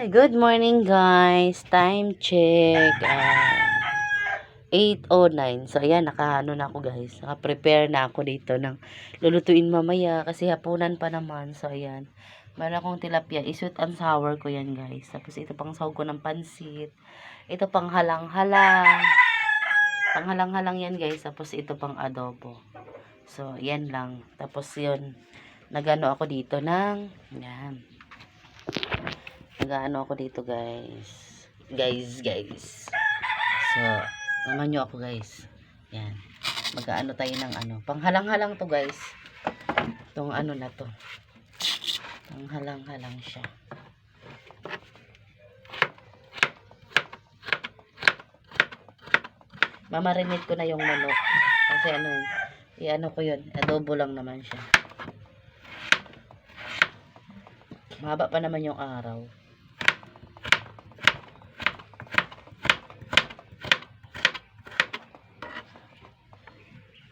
Good morning guys. Time check. Ah, 8.09. So, ayan, nakaano na ako guys. Naka-prepare na ako dito ng lulutuin mamaya kasi hapunan pa naman. So, ayan. Meron akong tilapia. Isweet and sour ko yan guys. Tapos ito pang sahog ko ng pansit. Ito pang halang-halang. Pang halang-halang yan guys. Tapos ito pang adobo. So, yan lang. Tapos yun, nagano ako dito ng, yan. Nagano ako dito guys. Guys, guys. So, naman nyo ako guys. Yan. Mag-ano tayo ng ano. Panghalang-halang to guys. Itong ano na to. Panghalang-halang siya. Mamarinate ko na yung manok. Kasi ano, i-ano ko yun. Adobo lang naman siya. Mahaba pa naman yung araw.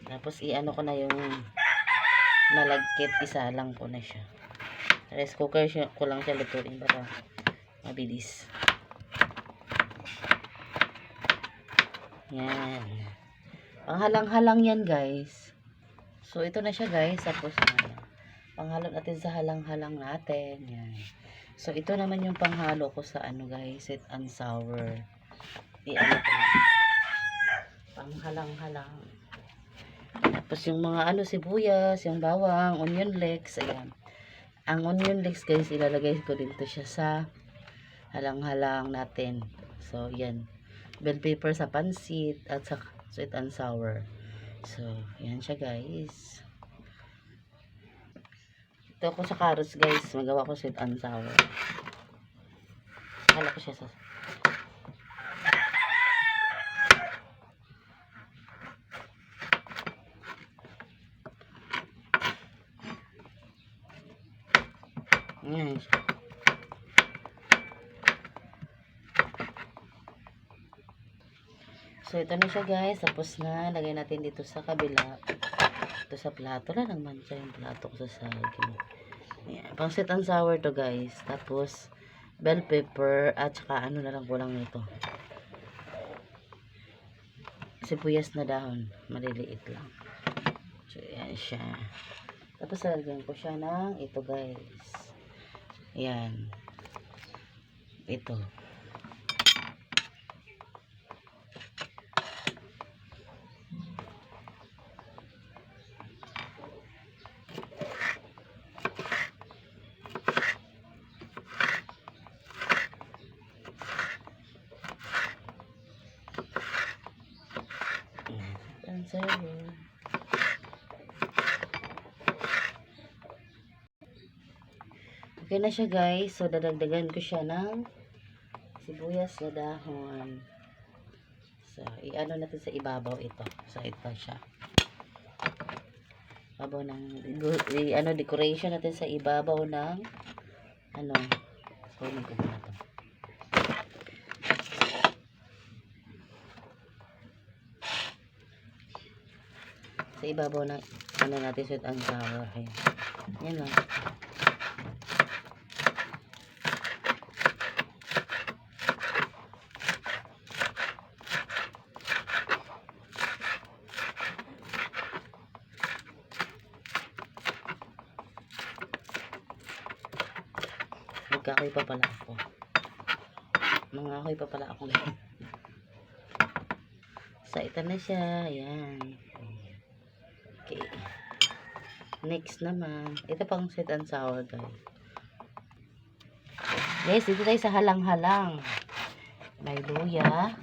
Tapos i-ano ko na yung malagkit, isa lang ko na siya. Rice cooker ko lang siya lutuin para mabilis. Yan. Panghalang-halang yan guys. So ito na siya guys. Tapos ano, panghalo natin sa halang-halang natin. Yan. So ito naman yung panghalo ko sa ano guys, sweet and sour. I-ano ko. Panghalang-halang. Tapos yung mga ano, sibuyas, yung bawang, onion legs, ayan. Ang onion legs guys, ilalagay ko dito siya sa halang-halang natin. So, yan. Bell pepper sa pansit at sa sweet and sour. So, yan siya guys. Ito ako sa carrots guys, magawa ko sweet and sour. Hala ko siya sa Yan. So, ito na siya guys. Tapos na. Lagay natin dito sa kabila. Ito sa plato. Wala nang mancha yung plato ko sa saging. Ayan. Pang sweet and sour to guys. Tapos, bell pepper. At saka ano na lang kulang nito. Sibuyas na dahon. Maliliit lang. So, ayan siya. Tapos, lalagyan ko siya ng ito guys. Ayan. Ito. Ang. Okay na siya guys. So, dadagdagan ko siya ng sibuyas na dahon. So, i-ano natin sa ibabaw ito. So, ito siya. Ibabaw ng, i-ano, decoration natin sa ibabaw ng, ano, kunin ko muna ito. Sa ibabaw ng, ano natin, sweet and sour. Ayan. Yan lang. Magkakoy pa pala ako. Mga akoy pa pala ako. Sa ito na siya. Ayan. Okay. Next naman. Ito pang sweet and sour guys. Guys, dito tayo sa halang-halang. May luya.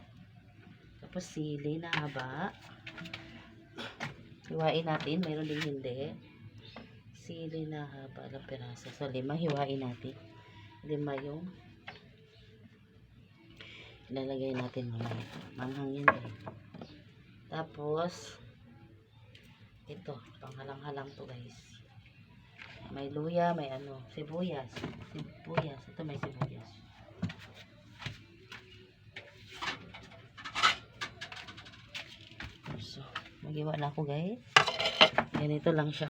Tapos sili na haba. Hiwain natin. Mayroon din hindi. Sili na haba ng piraso. So, lima. Hiwain natin. Lima yung ilalagay natin mamaya. Manghang yan eh. Tapos, ito, panghalang-halang to guys. May luya, may ano, sibuyas. Sibuyas. Ito may sibuyas. So, magiwa na ako guys. Ganito lang siya.